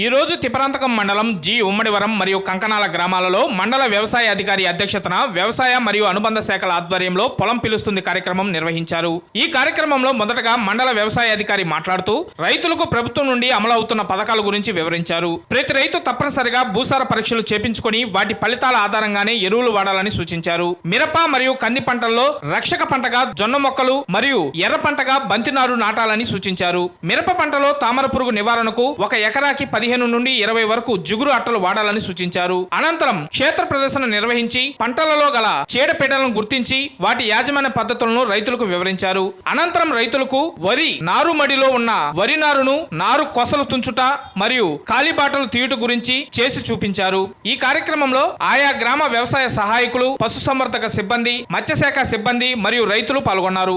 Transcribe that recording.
ఈరోజు తిపరాంతకం మండలం జి ఉమ్మడివరం మరియు కంకనాల గ్రామాలలో మండల వ్యవసాయ అధికారి అధ్యక్షతన వ్యవసాయ మరియు అనుబంధ శాఖల ఆధ్వర్యంలో పొలం పిలుస్తుంది కార్యక్రమం నిర్వహించారు. ఈ కార్యక్రమంలో మొదటగా మండల వ్యవసాయ అధికారి మాట్లాడుతూ రైతులకు ప్రభుత్వం నుండి అమలవుతున్న పథకాల గురించి వివరించారు. ప్రతి రైతు తప్పనిసరిగా భూసార పరీక్షలు చేపించుకొని వాటి ఫలితాల ఆధారంగానే ఎరువులు వాడాలని సూచించారు. మిరప మరియు కంది పంటల్లో రక్షక పంటగా జొన్న మొక్కలు మరియు ఎర్ర పంటగా బంతినారు నాటాలని సూచించారు. మిరప పంటలో తామర పురుగు నివారణకు ఒక ఎకరాకి పదిహేను నుండి ఇరవై వరకు జిగురు అట్టలు వాడాలని సూచించారు. అనంతరం క్షేత్ర ప్రదర్శన నిర్వహించి పంటలలో గల చీడపీడలను గుర్తించి వాటి యాజమాన్య పద్ధతులను రైతులకు వివరించారు. అనంతరం రైతులకు వరి నారు మడిలో ఉన్న వరి నారును నారు కొసలు తుంచుట మరియు కాలిబాటలు తీయుట గురించి చేసి చూపించారు. ఈ కార్యక్రమంలో ఆయా గ్రామ వ్యవసాయ సహాయకులు పశుసంవర్ధక సిబ్బంది మత్స్యశాఖ సిబ్బంది మరియు రైతులు పాల్గొన్నారు.